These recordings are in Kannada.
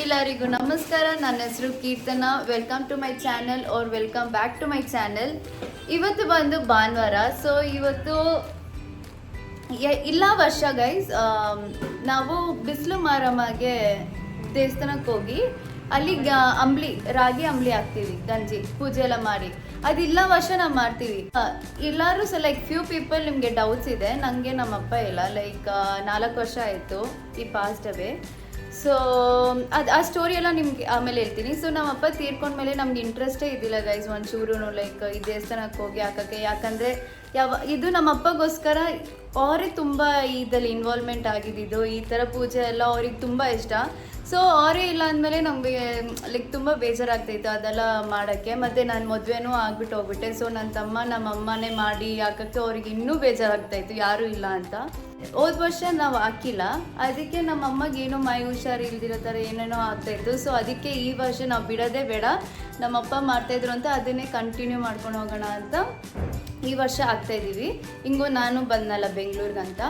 ಎಲ್ಲರಿಗೂ ನಮಸ್ಕಾರ. ನನ್ನ ಹೆಸರು Keerthana. Welcome to my channel or welcome back to my channel ಇವತ್ತು ಬಂದು ಭಾನುವಾರ. ಸೊ ಇವತ್ತು ಇಲ್ಲ ವರ್ಷ ಗೈಸ್ ನಾವು ಬಿಸಿಲು ಮಾರಮ್ಮಗೆ ದೇವಸ್ಥಾನಕ್ಕೆ ಹೋಗಿ, ಅಲ್ಲಿ ಅಂಬ್ಲಿ, ರಾಗಿ ಅಂಬ್ಲಿ ಹಾಕ್ತೀವಿ, ಗಂಜಿ, ಪೂಜೆ ಎಲ್ಲ ಮಾಡಿ. ಅದಿಲ್ಲ ವರ್ಷ ನಾವು ಮಾಡ್ತೀವಿ. ಎಲ್ಲರೂ ಸೊ ಲೈಕ್ ಫ್ಯೂ ಪೀಪಲ್ ನಿಮಗೆ ಡೌಟ್ಸ್ ಇದೆ. ನನಗೆ ನಮ್ಮಪ್ಪ ಇಲ್ಲ ಲೈಕ್ ನಾಲ್ಕು ವರ್ಷ ಆಯಿತು ಈ ಪಾಸ್ಟ್ ಅವೇ. ಸೊ ಅದು ಆ ಸ್ಟೋರಿ ಎಲ್ಲ ನಿಮ್ಗೆ ಆಮೇಲೆ ಹೇಳ್ತೀನಿ. ಸೊ ನಮ್ಮಪ್ಪ ತೀರ್ಕೊಂಡ್ಮೇಲೆ ನಮ್ಗೆ ಇಂಟ್ರೆಸ್ಟೇ ಇದ್ದಿಲ್ಲ ಗೈಸ್ ಒಂಚೂರು ಲೈಕ್ ಈ ದೇವಸ್ಥಾನಕ್ಕೆ ಹೋಗಿ ಹಾಕೋಕ್ಕೆ. ಯಾಕಂದರೆ ಯಾವ ಇದು ನಮ್ಮ ಅಪ್ಪಗೋಸ್ಕರ ಅವರೇ ತುಂಬ ಇದ್ರಲ್ಲಿ ಇನ್ವಾಲ್ವ್ಮೆಂಟ್ ಆಗಿದ್ದಿದ್ದು ಈ ಥರ ಪೂಜೆ ಎಲ್ಲ ಅವ್ರಿಗೆ ತುಂಬ ಇಷ್ಟ. ಸೊ ಅವರೇ ಇಲ್ಲ ಅಂದಮೇಲೆ ನಮಗೆ ಲೈಕ್ ತುಂಬ ಬೇಜಾರಾಗ್ತಾಯಿತ್ತು ಅದೆಲ್ಲ ಮಾಡೋಕ್ಕೆ. ಮತ್ತು ನಾನು ಮದುವೆನೂ ಆಗ್ಬಿಟ್ಟು ಹೋಗ್ಬಿಟ್ಟೆ. ಸೊ ನನ್ನ ತಮ್ಮ ನಮ್ಮ ಅಮ್ಮನೇ ಮಾಡಿ ಹಾಕೋಕ್ಕೆ ಅವ್ರಿಗೆ ಇನ್ನೂ ಬೇಜಾರಾಗ್ತಾಯಿತ್ತು ಯಾರೂ ಇಲ್ಲ ಅಂತ. ಹೋದ ವರ್ಷ ನಾವು ಹಾಕಿಲ್ಲ. ಅದಕ್ಕೆ ನಮ್ಮ ಅಮ್ಮಗೆ ಏನೋ ಮೈ ಹುಷಾರು ಇಲ್ದಿರೋ ಥರ ಏನೇನೋ ಆಗ್ತಾಯಿತ್ತು ಸೊ ಅದಕ್ಕೆ ಈ ವರ್ಷ ನಾವು ಬಿಡೋದೇ ಬೇಡ. ನಮ್ಮಪ್ಪ ಮಾಡ್ತಾಯಿದ್ರು ಅಂತ ಅದನ್ನೇ ಕಂಟಿನ್ಯೂ ಮಾಡ್ಕೊಂಡು ಹೋಗೋಣ ಅಂತ ಈ ವರ್ಷ ಆಗ್ತಾ ಇದ್ದೀವಿ. ಹಿಂಗೋ ನಾನು, ಬಂದನಲ್ಲ ಬೆಂಗಳೂರಿಗಂತ.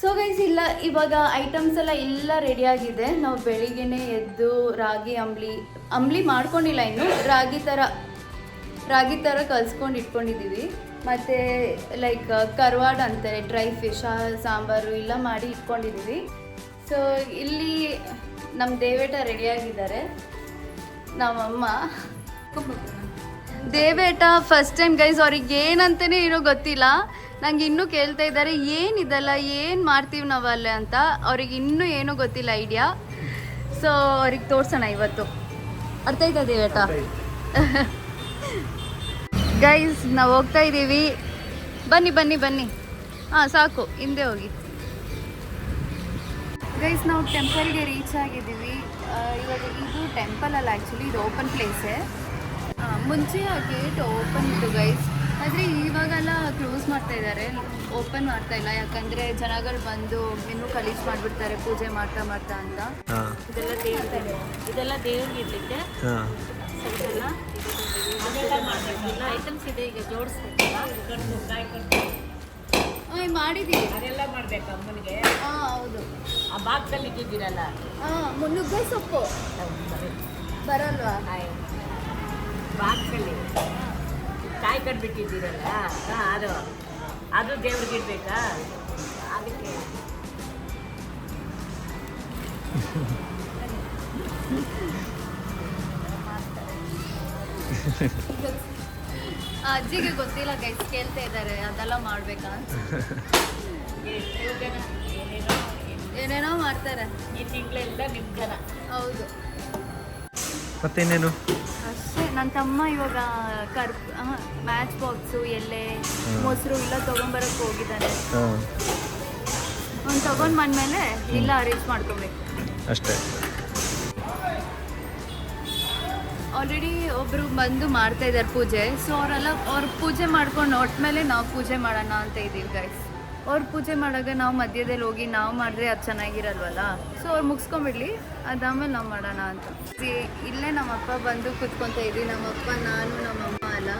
ಸೊ ಗೈಸ್ ಇಲ್ಲ, ಇವಾಗ ಐಟಮ್ಸ್ ಎಲ್ಲ ಎಲ್ಲ ರೆಡಿಯಾಗಿದೆ ನಾವು ಬೆಳಿಗ್ಗೆ ಎದ್ದು ರಾಗಿ, ಅಂಬ್ಲಿ ಅಂಬ್ಲಿ ಮಾಡ್ಕೊಂಡಿಲ್ಲ ಇನ್ನು. ರಾಗಿ ಥರ ರಾಗಿ ಥರ ಕಲ್ಸ್ಕೊಂಡು ಇಟ್ಕೊಂಡಿದ್ದೀವಿ. ಮತ್ತು ಲೈಕ್ ಕರ್ವಾಡ್ ಅಂತಾರೆ ಡ್ರೈ ಫಿಶ್ ಸಾಂಬಾರು ಎಲ್ಲ ಮಾಡಿ ಇಟ್ಕೊಂಡಿದ್ದೀವಿ. ಸೊ ಇಲ್ಲಿ ನಮ್ಮ ದೇವೇಟ ರೆಡಿಯಾಗಿದ್ದಾರೆ ನಮ್ಮಮ್ಮ. ದೇವೇಟ ಫಸ್ಟ್ ಟೈಮ್ ಗೈಸ್ ಅವ್ರಿಗೆ ಏನಂತಾನೆ ಇರೋ ಗೊತ್ತಿಲ್ಲ. ನಂಗೆ ಇನ್ನೂ ಕೇಳ್ತಾ ಇದ್ದಾರೆ ಏನಿದೆಲ್ಲ ಏನು ಮಾಡ್ತೀವಿ ನಾವಲ್ಲೇ ಅಂತ. ಅವ್ರಿಗೆ ಇನ್ನೂ ಏನೂ ಗೊತ್ತಿಲ್ಲ ಐಡಿಯಾ ಸೊ ಅವ್ರಿಗೆ ತೋರ್ಸೋಣ ಇವತ್ತು. ಅರ್ಥ ಆಯ್ತಾ ದೇವೇಟ? ಗೈಸ್ ನಾವು ಹೋಗ್ತಾ ಇದ್ದೀವಿ ಬನ್ನಿ ಬನ್ನಿ ಬನ್ನಿ. ಹಾಂ ಸಾಕು ಹಿಂದೆ ಹೋಗಿ. ಗೈಸ್ ನಾವು ಟೆಂಪಲ್ಗೆ ರೀಚ್ ಆಗಿದ್ದೀವಿ. ಇವಾಗ ಇದು ಟೆಂಪಲ್ ಅಲ್ಲ ಆ್ಯಕ್ಚುಲಿ ಇದು ಓಪನ್ ಪ್ಲೇಸೇ ಮುಂಚೆ ಆ ಗೇಟ್ ಓಪನ್ ಇತ್ತು ಗೈಸ್ ಆದರೆ ಇವಾಗೆಲ್ಲ ಕ್ಲೋಸ್ ಮಾಡ್ತಾ ಇದ್ದಾರೆ ಓಪನ್ ಮಾಡ್ತಾ ಇಲ್ಲ. ಯಾಕಂದ್ರೆ ಜನಗಳು ಬಂದು ಇನ್ನೂ ಕಲೀಸ್ ಮಾಡಿಬಿಡ್ತಾರೆ ಪೂಜೆ ಮಾಡ್ತಾ ಮಾಡ್ತಾ ಅಂತ. ಇದೆಲ್ಲ ದೇವ್ರಿಗೆ ಇದೆಲ್ಲ ದೇವ್ರಿಗೆ ಇರ್ಲಿಕ್ಕೆ. ಎಲ್ಲ ಐಟಮ್ಸ್ ಇದೆ ಈಗ ಜೋಡಿಸ್ಬೇಕಲ್ಲ? ಮಾಡಿದ್ದೀವಿ ಅದೆಲ್ಲ ಮಾಡ್ಬೇಕು ಅಮ್ಮನಿಗೆ? ಹಾಂ ಹೌದು. ಆ ಬಾಕ್ಸಲ್ಲಿ ಇದ್ದಿದ್ದೀರಲ್ಲ ಹಾಂ ಮುನ್ನುಗ್ಗೆ ಸೊಪ್ಪು. ಬರಲ್ವಾ? ಬಾಕ್ಸಲ್ಲಿ ಕಾಯಿ ಕಟ್ಬಿಟ್ಟಿದ್ದೀರಲ್ಲ? ಹಾಂ ಅದು. ಅದು ದೇವ್ರಿಗೆ ಇಡ್ಬೇಕಾ? ಅದಕ್ಕೆ. ಅಜ್ಜಿಗೆ ಗೊತ್ತಿಲ್ಲ ಗೈಸ್ ಕೇಳ್ತಾ ಇದ್ದಾರೆ ಅದೆಲ್ಲ ಮಾಡ್ಬೇಕಾ ಏನೇನೋ ಮಾಡ್ತಾರೆ. ಈ ತಿಂಗಳೆಲ್ಲ ನಿಮ್ಮ ಜನ. ಹೌದು. ಮತ್ತೇನೇನು? ಅಷ್ಟೇ ನನ್ನ ತಮ್ಮ ಇವಾಗ ಕರ್ ಮ್ಯಾಚ್ ಬಾಕ್ಸು ಎಲೆ ಮೊಸರು ಎಲ್ಲ ತೊಗೊಂಬರಕ್ಕೆ ಹೋಗಿದ್ದಾನೆ ಅವ್ನು ತೊಗೊಂಡು ಬಂದಮೇಲೆ ಇಲ್ಲ ಅರೇಂಜ್ ಮಾಡ್ಕೊಬೇಕು. ಅಷ್ಟೇ. ಆಲ್ರೆಡಿ ಒಬ್ರು ಬಂದು ಮಾಡ್ತಾ ಇದ್ದಾರೆ ಪೂಜೆ ಸೊ ಅವರೆಲ್ಲ ಅವ್ರು ಪೂಜೆ ಮಾಡ್ಕೊಂಡು ಹೊಟ್ಮೇಲೆ ನಾವು ಪೂಜೆ ಮಾಡೋಣ ಅಂತ ಇದ್ದೀವಿ ಗೈಸ್ ಅವ್ರು ಪೂಜೆ ಮಾಡಾಗ ನಾವು ಮಧ್ಯದಲ್ಲಿ ಹೋಗಿ ನಾವು ಮಾಡಿದ್ರೆ ಅದು ಚೆನ್ನಾಗಿರಲ್ವಲ್ಲ? ಸೊ ಅವ್ರು ಮುಗಿಸ್ಕೊಂಬಿಡ್ಲಿ ಅದಾದ್ಮೇಲೆ ನಾವು ಮಾಡೋಣ ಅಂತ. ಈ- ಇಲ್ಲೇ ನಮ್ಮಪ್ಪ ಬಂದು ಕುತ್ಕೊತ ಇದ್ವಿ. ನಮ್ಮಪ್ಪ ನಾನು ನಮ್ಮಮ್ಮ ಅಲ್ಲ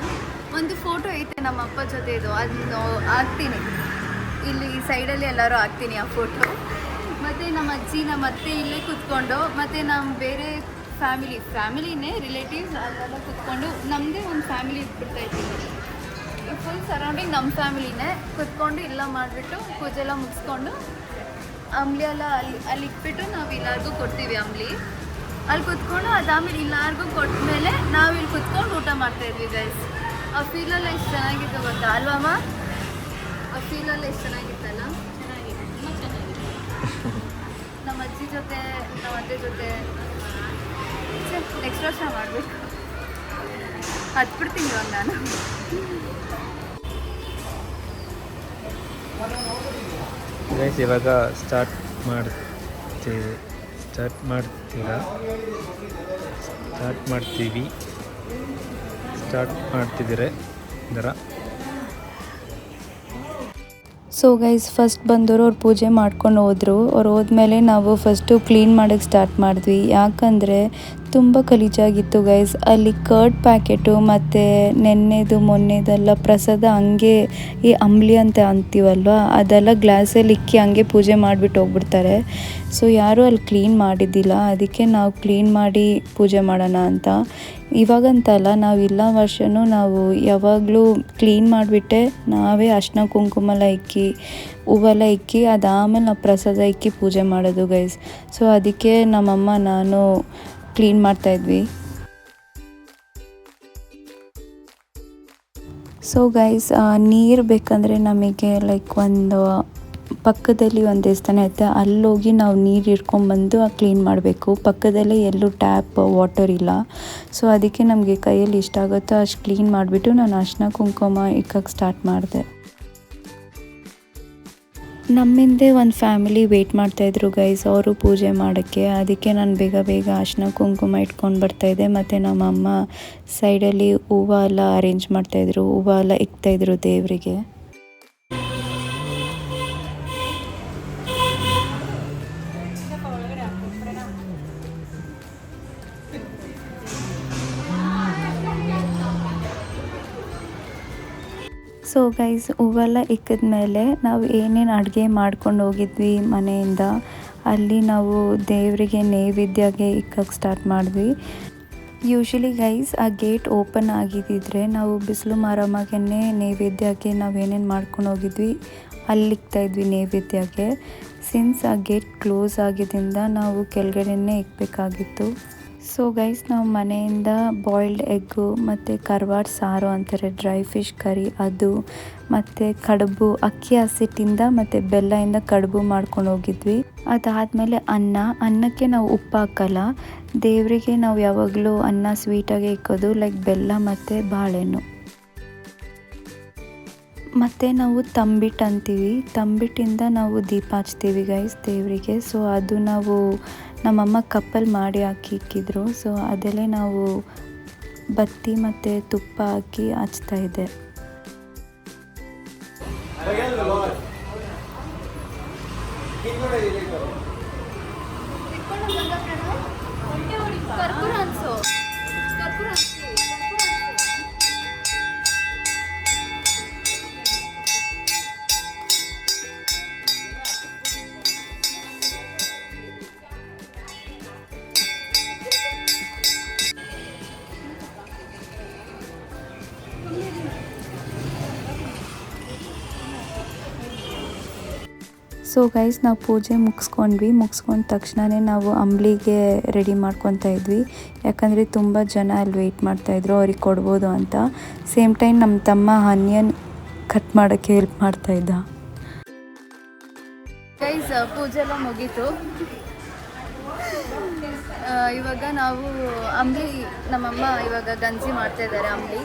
ಒಂದು ಫೋಟೋ ಐತೆ ನಮ್ಮಪ್ಪ ಜೊತೆ ಇದು ಅದನ್ನು ಹಾಕ್ತೀನಿ. ಇಲ್ಲಿ ಸೈಡಲ್ಲಿ ಎಲ್ಲರೂ ಹಾಕ್ತೀನಿ ಆ ಫೋಟೋ ಮತ್ತು ನಮ್ಮ ಅಜ್ಜಿ, ನಮ್ಮ ಅತ್ತೆ ಇಲ್ಲೇ ಕುತ್ಕೊಂಡು, ಮತ್ತು ನಮ್ಮ ಬೇರೆ ಫ್ಯಾಮಿಲಿ ಫ್ಯಾಮಿಲಿನೇ ರಿಲೇಟಿವ್ಸ್ ಅಲ್ಲೆಲ್ಲ ಕುತ್ಕೊಂಡು ನಮ್ಮದೇ ಒಂದು ಫ್ಯಾಮಿಲಿ ಇಟ್ಬಿಡ್ತಾ ಇದ್ದೀವಿ. ಫುಲ್ ಸರೌಂಡಿಂಗ್ ನಮ್ಮ ಫ್ಯಾಮಿಲಿನೇ ಕುತ್ಕೊಂಡು ಇಲ್ಲ ಮಾಡಿಬಿಟ್ಟು ಪೂಜೆ ಎಲ್ಲ ಮುಗಿಸ್ಕೊಂಡು ಅಂಬ್ಲಿ ಎಲ್ಲ ಅಲ್ಲಿ ಅಲ್ಲಿ ಇಟ್ಬಿಟ್ಟು ನಾವು ಎಲ್ಲರಿಗೂ ಕೊಡ್ತೀವಿ ಅಂಬ್ಲಿ. ಅಲ್ಲಿ ಕುತ್ಕೊಂಡು ಅದಾಮೇಲೆ ಎಲ್ಲರಿಗೂ ಕೊಟ್ಟಮೇಲೆ ನಾವು ಇಲ್ಲಿ ಕುತ್ಕೊಂಡು ಊಟ ಮಾಡ್ತಾಯಿದ್ವಿ ಗೈಸ್ ಆ ಫೀಲೆಲ್ಲ ಎಷ್ಟು ಚೆನ್ನಾಗಿತ್ತು ಗೊತ್ತಾ? ಅಲ್ವಮ್ಮ ಆ ಫೀಲೆಲ್ಲ ಎಷ್ಟು ಚೆನ್ನಾಗಿತ್ತಲ್ಲ? ಚೆನ್ನಾಗಿದೆ. ತುಂಬ ಚೆನ್ನಾಗಿದೆ ನಮ್ಮ ಅಜ್ಜಿ ಜೊತೆ ನಮ್ಮ ಅತ್ತೆ ಜೊತೆ. ನೆಕ್ಸ್ಟ್ ವರ್ಷ ಮಾಡಬೇಕು. ಹತ್ಬಿಡ್ತೀನಿ ಇವಾಗ ನಾನು. ಗೈಸ್ ಇವಾಗ ಸ್ಟಾರ್ಟ್ ಮಾಡ್ತೀವಿ. ಸ್ಟಾರ್ಟ್ ಮಾಡ್ತೀರಾ? ಸ್ಟಾರ್ಟ್ ಮಾಡ್ತೀವಿ. ಸ್ಟಾರ್ಟ್ ಮಾಡ್ತಿದ್ದೀರ? ಇದರ ಸೊ ಗೈಸ್ ಫಸ್ಟ್ ಬಂದವರು ಅವ್ರು ಪೂಜೆ ಮಾಡ್ಕೊಂಡು ಹೋದರು. ಅವ್ರು ಹೋದ್ಮೇಲೆ ನಾವು ಫಸ್ಟು ಕ್ಲೀನ್ ಮಾಡೋಕ್ಕೆ ಸ್ಟಾರ್ಟ್ ಮಾಡಿದ್ವಿ. ಯಾಕಂದರೆ ತುಂಬ ಗಲೀಜಾಗಿತ್ತು ಗೈಸ್ ಅಲ್ಲಿ ಕರ್ಡ್ ಪ್ಯಾಕೆಟು ಮತ್ತು ನೆನ್ನೆದು, ಮೊನ್ನೆದೆಲ್ಲ ಪ್ರಸಾದ ಹಂಗೆ ಈ ಅಂಬ್ಲಿ ಅಂತ ಅಂತೀವಲ್ವಾ? ಅದೆಲ್ಲ ಗ್ಲಾಸಲ್ಲಿ ಇಕ್ಕಿ ಹಂಗೆ ಪೂಜೆ ಮಾಡಿಬಿಟ್ಟು ಹೋಗ್ಬಿಡ್ತಾರೆ. ಸೊ ಯಾರೂ ಅಲ್ಲಿ ಕ್ಲೀನ್ ಮಾಡಿದ್ದಿಲ್ಲ. ಅದಕ್ಕೆ ನಾವು ಕ್ಲೀನ್ ಮಾಡಿ ಪೂಜೆ ಮಾಡೋಣ ಅಂತ. ಇವಾಗಂತಲ್ಲ, ನಾವು ಇಲ್ಲ ವರ್ಷವೂ ನಾವು ಯಾವಾಗಲೂ ಕ್ಲೀನ್ ಮಾಡಿಬಿಟ್ಟೆ ನಾವೇ ಅರ್ಶಿನ ಕುಂಕುಮಲ ಇಕ್ಕಿ, ಹೂವೆಲ್ಲ ಇಕ್ಕಿ, ಅದಾದಮೇಲೆ ನಾವು ಪ್ರಸಾದ ಇಕ್ಕಿ ಪೂಜೆ ಮಾಡೋದು ಗೈಸ್ ಸೊ ಅದಕ್ಕೆ ನಮ್ಮಮ್ಮ, ನಾನು ಕ್ಲೀನ್ ಮಾಡ್ತಾಯಿದ್ವಿ ಸೊ ಗೈಸ್ ನೀರು ಬೇಕಂದರೆ ನಮಗೆ ಲೈಕ್ ಒಂದು ಪಕ್ಕದಲ್ಲಿ ಒಂದು ದೇವಸ್ಥಾನ ಐತೆ ಅಲ್ಲೋಗಿ ನಾವು ನೀರು ಹಿಡ್ಕೊಂಬಂದು ಕ್ಲೀನ್ ಮಾಡಬೇಕು. ಪಕ್ಕದಲ್ಲೇ ಎಲ್ಲೂ ಟ್ಯಾಪ್ ವಾಟರ್ ಇಲ್ಲ. ಸೊ ಅದಕ್ಕೆ ನಮಗೆ ಕೈಯಲ್ಲಿ ಇಷ್ಟ ಆಗುತ್ತೋ ಅಷ್ಟು ಕ್ಲೀನ್ ಮಾಡಿಬಿಟ್ಟು ನಾನು ಅರ್ಶಿನ ಕುಂಕುಮ ಇಕ್ಕಕ್ಕೆ ಸ್ಟಾರ್ಟ್ ಮಾಡಿದೆ. ನಮ್ಮಿಂದೆ ಒಂದು ಫ್ಯಾಮಿಲಿ ವೆಯ್ಟ್ ಮಾಡ್ತಾಯಿದ್ರು ಗೈಸ್ ಅವರು ಪೂಜೆ ಮಾಡೋಕ್ಕೆ. ಅದಕ್ಕೆ ನಾನು ಬೇಗ ಬೇಗ ಅರ್ಶಿನ ಕುಂಕುಮ ಇಟ್ಕೊಂಡು ಬರ್ತಾಯಿದ್ದೆ ಮತ್ತು ನಮ್ಮಮ್ಮ ಸೈಡಲ್ಲಿ ಹೂವು ಎಲ್ಲ ಅರೇಂಜ್ ಮಾಡ್ತಾಯಿದ್ರು ಹೂವು ಎಲ್ಲ ಇಕ್ತಾಯಿದ್ರು ದೇವರಿಗೆ. ಸೊ ಗೈಸ್ ಹೂವೆಲ್ಲ ಇಕ್ಕಿದ್ಮೇಲೆ ನಾವು ಏನೇನು ಅಡುಗೆ ಮಾಡ್ಕೊಂಡು ಹೋಗಿದ್ವಿ ಮನೆಯಿಂದ, ಅಲ್ಲಿ ನಾವು ದೇವರಿಗೆ ನೈವೇದ್ಯಗೆ ಇಕ್ಕಕ್ಕೆ ಸ್ಟಾರ್ಟ್ ಮಾಡಿದ್ವಿ. ಯೂಶಲಿ ಗೈಸ್ ಆ ಗೇಟ್ ಓಪನ್ ಆಗಿದ್ದಿದ್ರೆ ನಾವು ಬಿಸಿಲು ಮಾರಮ್ಮಗೆ ನೈವೇದ್ಯಕ್ಕೆ ನಾವು ಏನೇನು ಮಾಡ್ಕೊಂಡು ಹೋಗಿದ್ವಿ, ಅಲ್ಲಿ ಇದ್ವಿ ನೈವೇದ್ಯಕ್ಕೆ ಸಿನ್ಸ್ ಆ ಗೇಟ್ ಕ್ಲೋಸ್ ಆಗಿದ್ದರಿಂದ ನಾವು ಕೆಳಗಡೆನೇ ಇಕ್ಬೇಕಾಗಿತ್ತು. ಸೊ ಗೈಸ್ ನಾವು ಮನೆಯಿಂದ ಬಾಯ್ಲ್ಡ್ ಎಗ್ಗು ಮತ್ತು ಕರ್ವಾಡ್ ಸಾರು ಅಂತಾರೆ ಡ್ರೈ ಫಿಶ್ ಕರಿ ಅದು, ಮತ್ತು ಕಡುಬು, ಅಕ್ಕಿ ಹಸಿಟ್ಟಿಂದ ಮತ್ತು ಬೆಲ್ಲದಿಂದ ಕಡುಬು ಮಾಡ್ಕೊಂಡು ಹೋಗಿದ್ವಿ. ಅದಾದಮೇಲೆ ಅನ್ನ, ಅನ್ನಕ್ಕೆ ನಾವು ಉಪ್ಪು ಹಾಕಲ್ಲ. ದೇವರಿಗೆ ನಾವು ಯಾವಾಗಲೂ ಅನ್ನ ಸ್ವೀಟಾಗಿ ಇಕ್ಕೋದು ಲೈಕ್ ಬೆಲ್ಲ ಮತ್ತು ಬಾಳೆಹಣ್ಣು. ಮತ್ತು ನಾವು ತಂಬಿಟ್ಟು ಅಂತೀವಿ. ತಂಬಿಟ್ಟಿಂದ ನಾವು ದೀಪ ಹಚ್ತೀವಿ ಗೈಸ್ ದೇವರಿಗೆ. ಸೊ ಅದು ನಾವು ನಮ್ಮಮ್ಮ ಕಪ್ಪಲ್ಲಿ ಮಾಡಿ ಹಾಕಿ ಇಕ್ಕಿದ್ರು ಸೊ ಅದೆಲ್ಲೇ ನಾವು ಬತ್ತಿ ಮತ್ತು ತುಪ್ಪ ಹಾಕಿ ಹಚ್ತಾ ಇದ್ದೆ. ಸೊ ಗೈಸ್ ನಾವು ಪೂಜೆ ಮುಗಿಸ್ಕೊಂಡ್ವಿ. ಮುಗಿಸ್ಕೊಂಡ ತಕ್ಷಣವೇ ನಾವು ಅಂಬ್ಲಿಗೆ ರೆಡಿ ಮಾಡ್ಕೊತಾ ಇದ್ವಿ. ಯಾಕಂದರೆ ತುಂಬ ಜನ ಅಲ್ಲಿ ವೆಯ್ಟ್ ಮಾಡ್ತಾಯಿದ್ರು ಅವ್ರಿಗೆ ಕೊಡ್ಬೋದು ಅಂತ. ಸೇಮ್ ಟೈಮ್ ನಮ್ಮ ತಮ್ಮ ಆನಿಯನ್ ಕಟ್ ಮಾಡೋಕ್ಕೆ ಹೆಲ್ಪ್ ಮಾಡ್ತಾ ಇದ್ದ. ಗೈಸ್ ಪೂಜೆ ಎಲ್ಲ ಮುಗೀತು. ಇವಾಗ ನಾವು ಅಂಬ್ಲಿ, ನಮ್ಮಮ್ಮ ಇವಾಗ ಗಂಜಿ ಮಾಡ್ತಾ ಇದ್ದಾರೆ ಅಂಬ್ಲಿ.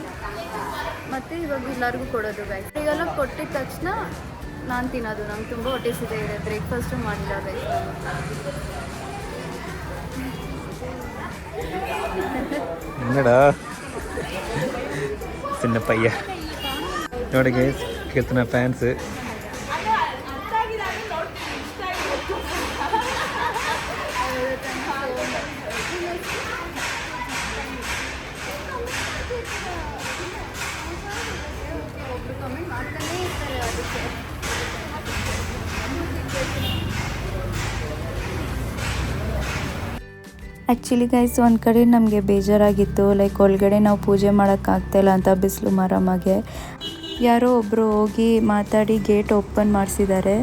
ಮತ್ತು ಇವಾಗ ಎಲ್ಲರಿಗೂ ಕೊಡೋದು ಗೈಸ್ ಈಗೆಲ್ಲ ಕೊಟ್ಟಿದ ತಕ್ಷಣ ನಾನು ತಿನ್ನೋದು ನಂಗೆ ತುಂಬ ಹೊಟ್ಟೆ ಸಿದೆ ಇದೆ ಬ್ರೇಕ್ಫಾಸ್ಟು ಮಾಡಿಲ್ಲ ಗೈಸ್ என்னடா சின்ன பையன் ನೋಡಿ ಗೈಸ್ ಕೀರ್ತನ ಫ್ಯಾನ್ಸ್ ಆ್ಯಕ್ಚುಲಿ ಗೈಸ್ ಒಂದು ಕಡೆ ನಮಗೆ ಬೇಜಾರಾಗಿತ್ತು. ಲೈಕ್ ಒಳಗಡೆ ನಾವು ಪೂಜೆ ಮಾಡೋಕ್ಕಾಗ್ತಾಯಿಲ್ಲ ಅಂತ ಬಿಸಿಲು ಮರಮಗೆ ಯಾರೋ ಒಬ್ಬರು ಹೋಗಿ ಮಾತಾಡಿ ಗೇಟ್ ಓಪನ್ ಮಾಡಿಸಿದ್ದಾರೆ.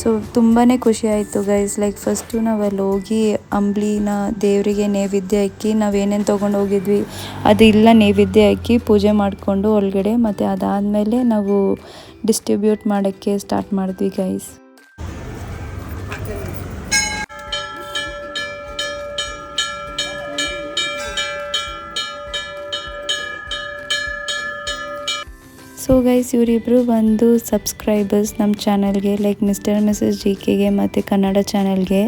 ಸೊ ತುಂಬಾ ಖುಷಿ ಆಯಿತು ಗೈಸ್ ಲೈಕ್ ಫಸ್ಟು ನಾವಲ್ಲಿ ಹೋಗಿ ಅಂಬ್ಲಿನ ದೇವರಿಗೆ ನೈವೇದ್ಯ ಇಕ್ಕಿ ನಾವೇನೇನು ತೊಗೊಂಡು ಹೋಗಿದ್ವಿ ಅದು ಇಲ್ಲ ನೈವೇದ್ಯ ಹಾಕಿ ಪೂಜೆ ಮಾಡಿಕೊಂಡು ಒಳಗಡೆ ಮತ್ತು ಅದಾದಮೇಲೆ ನಾವು ಡಿಸ್ಟ್ರಿಬ್ಯೂಟ್ ಮಾಡೋಕ್ಕೆ ಸ್ಟಾರ್ಟ್ ಮಾಡಿದ್ವಿ ಗೈಸ್ ಸೊ ಗೈಸ್ ಇವರಿಬ್ಬರು ಒಂದು ಸಬ್ಸ್ಕ್ರೈಬರ್ಸ್ ನಮ್ಮ ಚಾನಲ್ಗೆ ಲೈಕ್ ಮಿಸ್ಟರ್ ಮಿಸಸ್ ಜಿ ಕೆಗೆ ಮತ್ತು ಕನ್ನಡ ಚಾನಲ್ಗೆ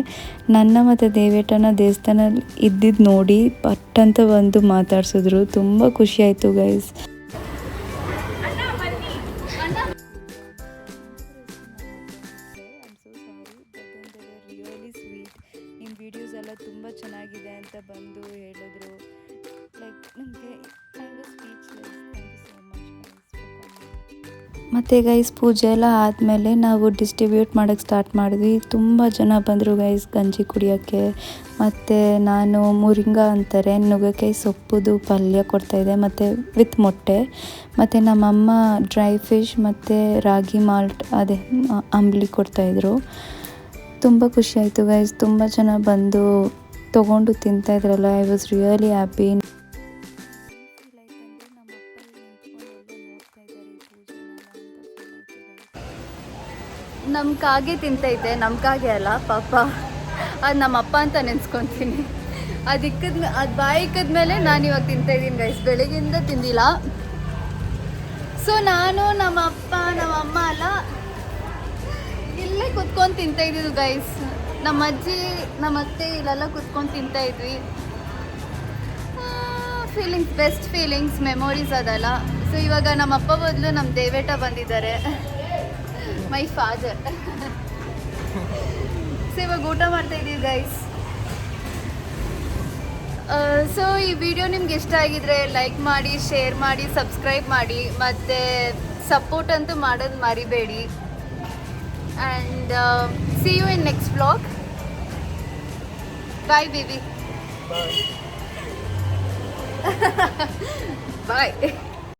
ನನ್ನ ಮತ್ತು ದೇವೇಟನ ದೇವಸ್ಥಾನ ಇದ್ದಿದ್ದು ನೋಡಿ ಪಟ್ಟಂತ ಬಂದು ಮಾತಾಡ್ಸಿದ್ರು. ತುಂಬ ಖುಷಿಯಾಯಿತು ಗೈಸ್ ಮತ್ತು ಗೈಸ್ ಪೂಜೆ ಎಲ್ಲ ಆದಮೇಲೆ ನಾವು ಡಿಸ್ಟ್ರಿಬ್ಯೂಟ್ ಮಾಡೋಕ್ಕೆ ಸ್ಟಾರ್ಟ್ ಮಾಡಿದ್ವಿ. ತುಂಬ ಜನ ಬಂದರು ಗೈಸ್ ಗಂಜಿ ಕುಡಿಯೋಕ್ಕೆ. ಮತ್ತು ನಾನು ಮುರಿಂಗ ಅಂತಾರೆ ನುಗ್ಗೆಕಾಯಿ ಸೊಪ್ಪುದು ಪಲ್ಯ ಕೊಡ್ತಾಯಿದ್ದೆ ಮತ್ತು ವಿತ್ ಮೊಟ್ಟೆ. ಮತ್ತು ನಮ್ಮಮ್ಮ ಡ್ರೈ ಫಿಶ್ ಮತ್ತು ರಾಗಿ ಮಾಲ್ಟ್ ಅದೇ ಅಂಬಲಿ ಕೊಡ್ತಾಯಿದ್ರು ತುಂಬ ಖುಷಿಯಾಯಿತು ಗೈಸ್ ತುಂಬ ಜನ ಬಂದು ತೊಗೊಂಡು ತಿಂತಾಯಿದ್ರಲ್ಲ ಐ ವಾಸ್ ರಿಯಲಿ ಹ್ಯಾಪಿ ನಮ್ಮ ಕಾಗೆ ತಿಂತೈತೆ ನಮ್ಮ ಅಲ್ಲ, ಪಾಪ. ಅದು ನಮ್ಮ ಅಪ್ಪ ಅಂತ ನೆನ್ಸ್ಕೊತೀನಿ. ಅದು ಇಕ್ಕದ ಅದು ಬಾಯಿ ಇಕ್ಕದ್ಮೇಲೆ ನಾನು ಇವಾಗ ತಿಂತಾ ಇದ್ದೀನಿ ಗೈಸ್ ಬೆಳಗಿಂದ ತಿಂದಿಲ್ಲ. ಸೊ ನಾನು ನಮ್ಮ ಅಪ್ಪ, ನಮ್ಮ ಅಮ್ಮ ಅಲ್ಲ, ಇಲ್ಲೇ ಕುತ್ಕೊಂಡು ತಿಂತಾ ಇದ್ದಿದ್ದು ಗೈಸ್ ನಮ್ಮ ಅಜ್ಜಿ, ನಮ್ಮ ಅತ್ತೆ ಇಲ್ಲೆಲ್ಲ ಕುತ್ಕೊಂಡು ತಿಂತಾ ಇದ್ವಿ. ಫೀಲಿಂಗ್ಸ್ ಬೆಸ್ಟ್ ಫೀಲಿಂಗ್ಸ್ ಮೆಮೊರೀಸ್ ಅದಲ್ಲ. ಸೊ ಇವಾಗ ನಮ್ಮ ಅಪ್ಪ ಬದಲು ನಮ್ಮ ದೇವೇಟ ಬಂದಿದ್ದಾರೆ. ಮೈ ಫಾದರ್ ಸೊ ಇವಾಗ ಊಟ ಮಾಡ್ತಾ ಇದ್ದೀವಿ ಗೈಸ್ ಸೊ ಈ ವಿಡಿಯೋ ನಿಮ್ಗೆ ಇಷ್ಟ ಆಗಿದ್ರೆ ಲೈಕ್ ಮಾಡಿ ಶೇರ್ ಮಾಡಿ ಸಬ್ಸ್ಕ್ರೈಬ್ ಮಾಡಿ ಮತ್ತು ಸಪೋರ್ಟ್ ಅಂತೂ ಮಾಡೋದು ಮರಿಬೇಡಿ. And see you in next vlog bye bye bye